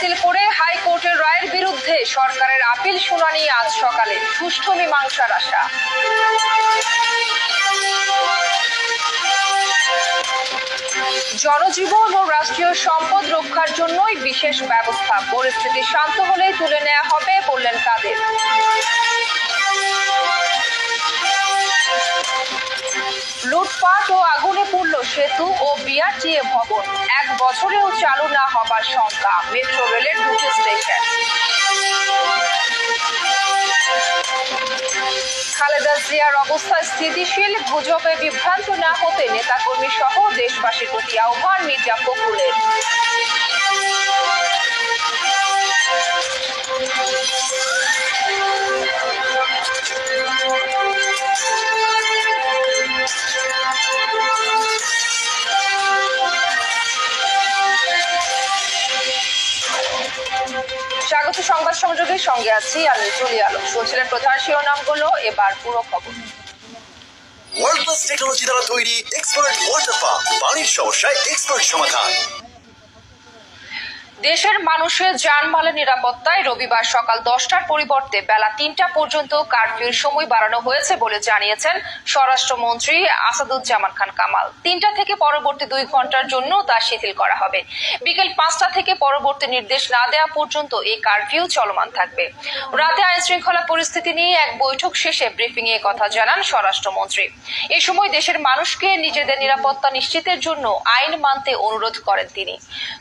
বাতিল করে হাইকোর্টের রায়ের বিরুদ্ধে সরকারের আপিল শুনানি আজ সকালে। সুষ্ঠু মীমাংসার আশা। জনজীবন ও রাষ্ট্রীয় সম্পদ রক্ষার জন্যই বিশেষ ব্যবস্থা। পরিস্থিতি শান্ত হলেই তুলে নেওয়া হবে বললেন কাদের। লুটপাট ও আগুনে পুড়ল সেতু ও বিআরটিএ ভবন। এক বছরেও চালু না হবার শঙ্কা। মেট্রো রেলের দুটি স্টেশন। খালেদা জিয়ার অবস্থা স্থিতিশীল, গুজবে বিভ্রান্ত না হতে নেতাকর্মী সহ দেশবাসীর প্রতি আহ্বান মির্জা ফখরুলের। স্বাগত সংবাদ সংযোগের সঙ্গে আছি আমি জুলি আলম। শুনছিলেন প্রধান শিরোনামগুলো, এবার পুরো খবর। ওয়ার্ল্ড ক্লাস টেকনোলজি দ্বারা তৈরি এক্সপার্ট ওয়াটার পাম্প পানির সমস্যায় এক্সপার্ট সমাধান। দেশের মানুষের যানমালের নিরাপত্তায় রবিবার সকাল দশটার পরিবর্তে বেলা তিনটা পর্যন্ত কারফিউর সময় বাড়ানো হয়েছে বলে জানিয়েছেন স্বরাষ্ট্রমন্ত্রী আসাদুজ্জামান খান কামাল। তিনটা থেকে পরবর্তী দুই ঘণ্টার জন্য তা শিথিল করা হবে। বিকেল পাঁচটা থেকে পরবর্তী নির্দেশ না দেওয়া পর্যন্ত এই কারফিউ চলমান থাকবে। রাতে আইন শৃঙ্খলা পরিস্থিতি নিয়ে এক বৈঠক শেষে ব্রিফিং এ কথা জানান স্বরাষ্ট্রমন্ত্রী। এ সময় দেশের মানুষকে নিজেদের নিরাপত্তা নিশ্চিতের জন্য আইন মানতে অনুরোধ করেন তিনি।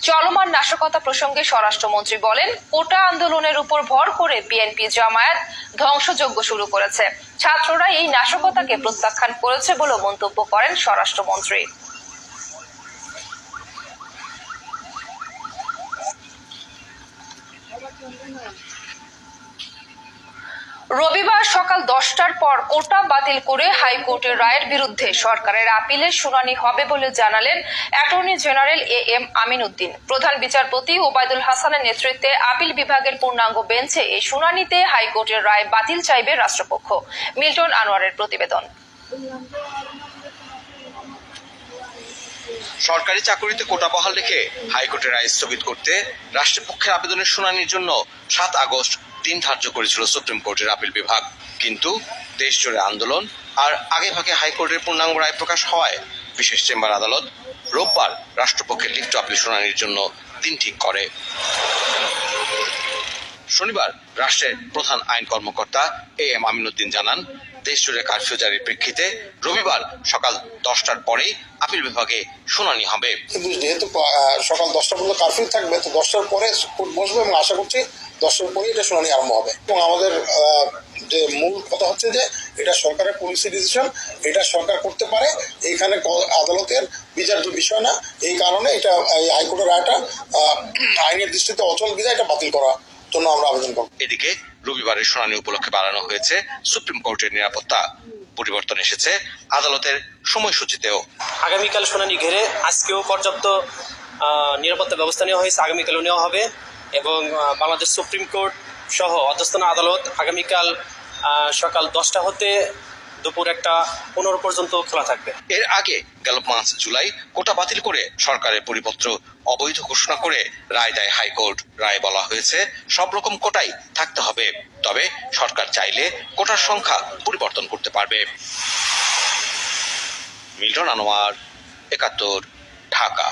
চলমান নাশকতা প্রসঙ্গে স্বরাষ্ট্রমন্ত্রী বলেন, কোটা আন্দোলনের উপর ভর করে বিএনপি জামায়াত ধ্বংসযজ্ঞ শুরু করেছে। ছাত্ররা এই নাশকতাকে প্রত্যাখ্যান করেছে বলে মন্তব্য করেন স্বরাষ্ট্রমন্ত্রী। রবিবার সকাল দশটার পর কোটা বাতিল করে হাইকোর্টের রায়ের বিরুদ্ধে সরকারের আপিলের শুনানি হবে বলে জানালেন attorney general A M Amin Uddin প্রধান বিচারপতি ওবায়দুল হাসানের নেতৃত্বে আপিল বিভাগের পূর্ণাঙ্গ বেঞ্চে এই শুনানিতে হাইকোর্টের রায় বাতিল চাইবে রাষ্ট্রপক্ষ। মিল্টন আনোয়ারের প্রতিবেদন। সরকারি চাকরিতে কোটা বহাল রেখে হাইকোর্টের রায় স্থগিত করতে রাষ্ট্রপক্ষের আবেদনের শুনানির জন্য সাত আগস্ট দিন ধার্য করেছিল সুপ্রিম কোর্টের আপিল বিভাগ। কিন্তু দেশ জুড়ে আন্দোলন আর আগে ভাগে হাইকোর্টের পূর্ণাঙ্গ রায় প্রকাশ হওয়ায় বিশেষ চেম্বার আদালত রোববার রাষ্ট্রপক্ষের লিখিত আপিল শুনানির জন্য দিন ঠিক করে। শনিবার রাষ্ট্রের প্রধান আইন কর্মকর্তা এ এম আমিনুদ্দিন জানান, দেশ জুড়ে কারফিউ জারির প্রেক্ষিতে রবিবার সকাল দশটার পরেই আপিল বিভাগে শুনানি হবে। কিন্তু যেহেতু সকাল দশটা পর্যন্ত কারফিউ থাকবে, তো দশটার পরে বসবে এবং আশা করছি দশটার পরেই এটা শুনানি আরম্ভ হবে। এবং আমাদের যে মূল কথা হচ্ছে যে এটা সরকারের পলিসি ডিসিশন এটা সরকার করতে পারে এখানে আদালতের বিচার্য বিষয় না এই কারণে এটা এই হাইকোর্টের রায়টা আইনের দৃষ্টিতে অচল বিধায় এটা বাতিল করার জন্য আমরা আবেদন করব। এদিকে রবিবারের শুনানি উপলক্ষে বাড়ানো হয়েছে সুপ্রিম কোর্টের নিরাপত্তা পরিবর্তন এসেছে আদালতের সময়সূচিতেও। আগামীকাল শুনানি ঘিরে আজকেও পর্যাপ্ত নিরাপত্তা ব্যবস্থা নেওয়া হয়েছে আগামীকালও নেওয়া হবে। এবং বাংলাদেশ সুপ্রিম কোর্ট সহ অধস্থান আদালত আগামীকাল সকাল দশটা হতে দুপুর একটা পনেরো পর্যন্ত খোলা থাকবে। এর আগে গেল পাঁচ জুলাই কোটা বাতিল করে সরকারের পরিপত্র অবৈধ ঘোষণা করে রায় দেয় হাইকোর্ট। রায় বলা হয়েছে, সব রকম কোটাই থাকতে হবে, তবে সরকার চাইলে কোটার সংখ্যা পরিবর্তন করতে পারবে। মিল্টন আনোয়ার, একাত্তর, ঢাকা।